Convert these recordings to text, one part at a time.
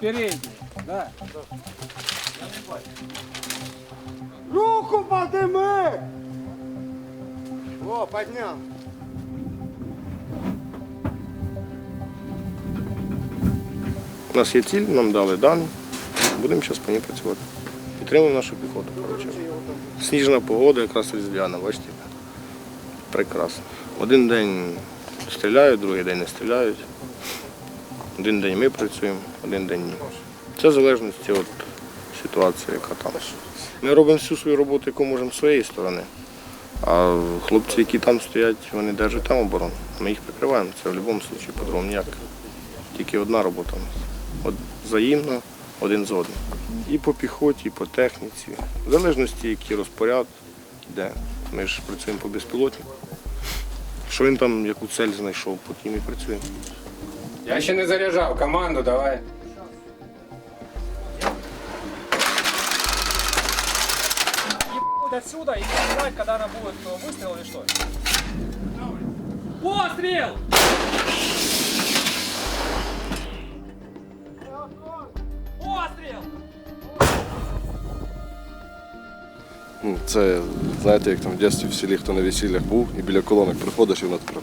Передний, да. Руку подними! О, поднял. У нас є ціль, нам дали дані. Будемо зараз по ній працювати. Підтримуємо нашу піхоту. Сніжна погода, якраз різдвяна, бачите. Прекрасно. Один день стріляють, другий день не стріляють. Один день ми працюємо, один день ні. Це в залежності від ситуації, яка там. Ми робимо всю свою роботу, яку можемо з своєї сторони. А хлопці, які там стоять, вони держать там оборону. Ми їх прикриваємо. Це в будь-якому випадку, по-другому ніяк. Тільки одна робота у нас. От взаємно, один з одним. І по піхоті, і по техніці. В залежності, який розпоряд, де. Ми ж працюємо по безпілотнику. Що він там, яку цель знайшов, по тім і працюємо. Я ще не заряджав, команду давай. Ебать отсюда и не когда она будет э, выстрел или что. Пострел! Пострел! Ну, Це, знаєте, як там в дитинстві в селі, хто на весіллях був, і біля колонок приходиш і воно таке.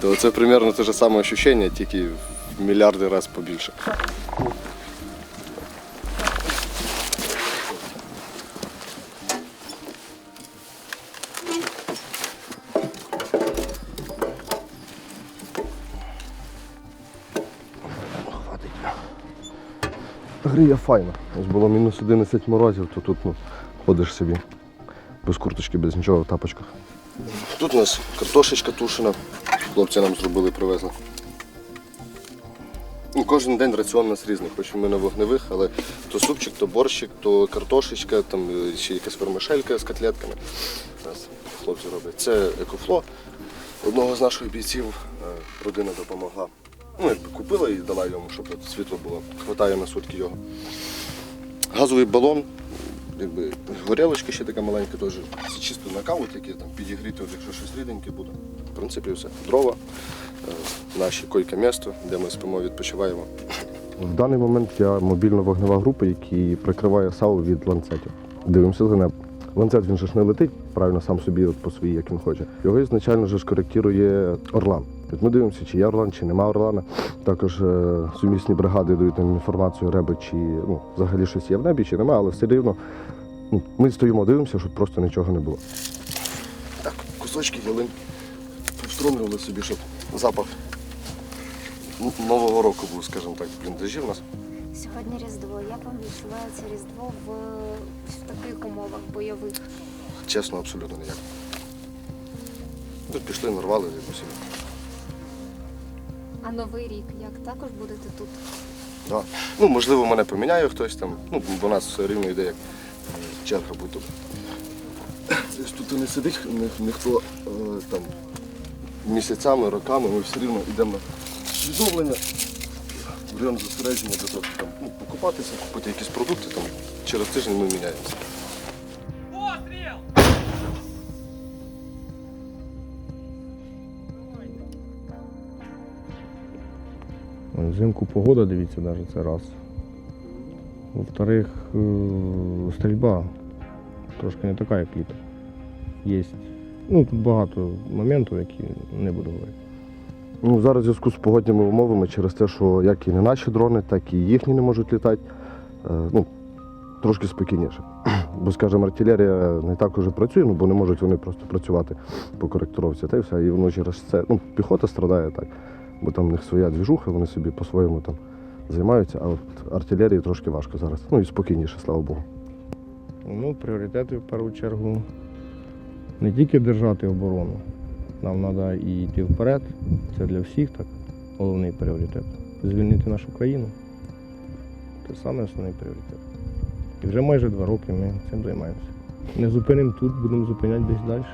То це примерно те ж саме відчуття, тільки в мільярди разів побільше. Гріє файно. Ось було мінус 11 морозів, то тут ну, ходиш собі без курточки, без нічого в тапочках. Тут у нас картошечка тушена. Хлопці нам зробили, привезли. Ну, кожен день раціон у нас різний, хоч ми на вогневих, але то супчик, то борщик, то картошечка, там е, ще якась вермишелька з котлетками. Нас хлопці роблять. Це екофло. Одного з наших бійців е, родина допомогла. Ну, якби купила і дала йому, щоб світло було. Хватає на сутки його. Газовий балон, якби горілочка ще така маленька, теж це чисто на каву, тільки там підігріти, от якщо щось ріденьке буде. В принципі, все. Дрова, е, наші койке місто, де ми спимо, відпочиваємо. В даний момент я мобільна вогнева група, яка прикриває САУ від ланцетів. Дивимося за небо. Ланцет він же ж не летить правильно сам собі от по своїй, як він хоче. Його ізначально ж коректує Орлан. От ми дивимося, чи є Орлан, чи нема Орлана. Також е, сумісні бригади дають нам інформацію, реби, чи ну, взагалі щось є в небі, чи нема, але все рівно ну, ми стоїмо, дивимося, щоб просто нічого не було. Так, кусочки ялин повстромлювали собі, щоб запах Нового року був, скажімо так, в бліндажі в нас. Сьогодні Різдво. Як вам відчувається Різдво в, в таких умовах бойових? Чесно, абсолютно ніяк. Тут пішли, нарвали якусь. А новий рік як також будете тут? Да. Ну, можливо, мене поміняє хтось там. Ну, бо у нас все рівно йде як е, черга будь тут. Не сидить ні- ніхто е, там місяцями, роками, ми все рівно йдемо на відновлення, район зосередження для того, щоб там, ну, покупатися, купити якісь продукти, там, через тиждень ми міняємося. Взимку погода, дивіться, навіть це раз. Во-вторых, е, стрільба трошки не така, як літо. Є. Ну, тут багато моментів, які не буду говорити. Ну, зараз в зв'язку з погодніми умовами через те, що як і не наші дрони, так і їхні не можуть літати. е, Ну, трошки спокійніше. Бо, скажімо, артилерія не так уже працює, ну, бо не можуть вони просто працювати по коректуровці. Та й все. І воно через це. Ну, піхота страдає так, бо там в них своя двіжуха, вони собі по-своєму там займаються, а от артилерії трошки важко зараз. Ну і спокійніше, слава Богу. Ну, пріоритети в першу чергу не тільки держати оборону. Нам треба і йти вперед. Це для всіх так. Головний пріоритет. Звільнити нашу країну. Це саме основний пріоритет. І вже майже два роки ми цим займаємося. Не зупинимо тут, будемо зупиняти десь далі.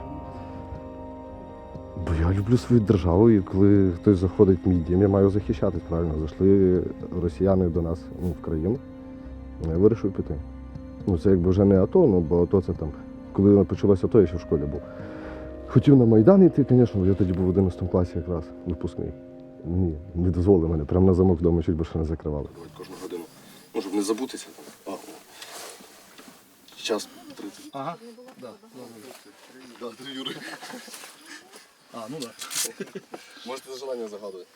Бо я люблю свою державу, і коли хтось заходить в мій дім, я маю захищатись, правильно. Зайшли росіяни до нас ну, в країну. ну, Я вирішив піти. Ну, це якби вже не АТО, ну, бо АТО це там, коли почалося АТО, я ще в школі був. Хотів на Майдан йти, звісно, я тоді був в 11 класі якраз випускний. Ні, не дозволили мене. Прямо на замок вдома чуть більше не закривали. Кожну годину. Ну, щоб не забутися. А, о. Час 30. Ага. Да. Да, Юрій. А, ну да. Можете за желання загадувати.